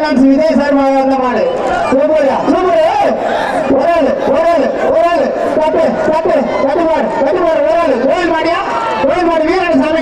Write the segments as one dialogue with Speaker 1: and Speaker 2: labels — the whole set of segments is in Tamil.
Speaker 1: பைனான்ஸ் விஜய் சர்மா வந்த மாடு. சூப்பரா சூப்பர். ஒரு ஆள் ஒரு ஆள் ஒரு ஆள் தட்டு தட்டு தட்டு மாடு ஒரு ஆள் கோயில் மாடியா? கோயில் மாடு வீரன் சாமி.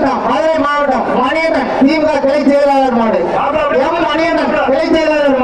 Speaker 1: மாவட்டம் மதுரை மாவட்டம் மணியண்ணன் திமுக கிளை செயலாளர் மாடு எம் மணியண்ணன் கிளை செயலாளர்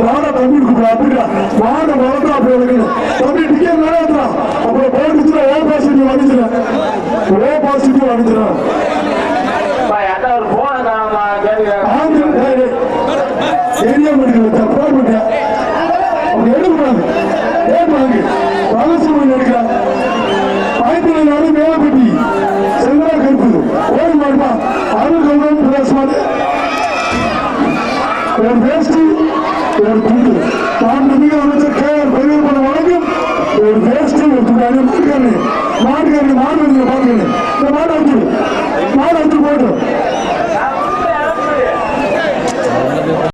Speaker 2: வாட தமிழ் அப்படியா வாட வளர்த்தா அப்படி எனக்கு தமிழ் டிக்கெட் நடத்துறா அப்புறம் போயிடுச்சு ஓ பாசிட்டிவ் அடிச்சுறேன் ஓ பாசிட்டிவ் அடிச்சுறேன் ஏரியா மெடிக்கல் தப்பா ஏன் பண்ணி பழசு எடுக்கிறாங்க ஆயிரத்தி ஒரு துண்டு மாண்புமிகு அமைச்சர் கே ஆர் பெரியவர்கள் வழங்கும் ஒரு வேஸ்ட்டு ஒரு துண்டு மாட்டுக்காரனே மாட்டுக்காரனே மாடு பாருங்க இந்த மாடு போட்டு.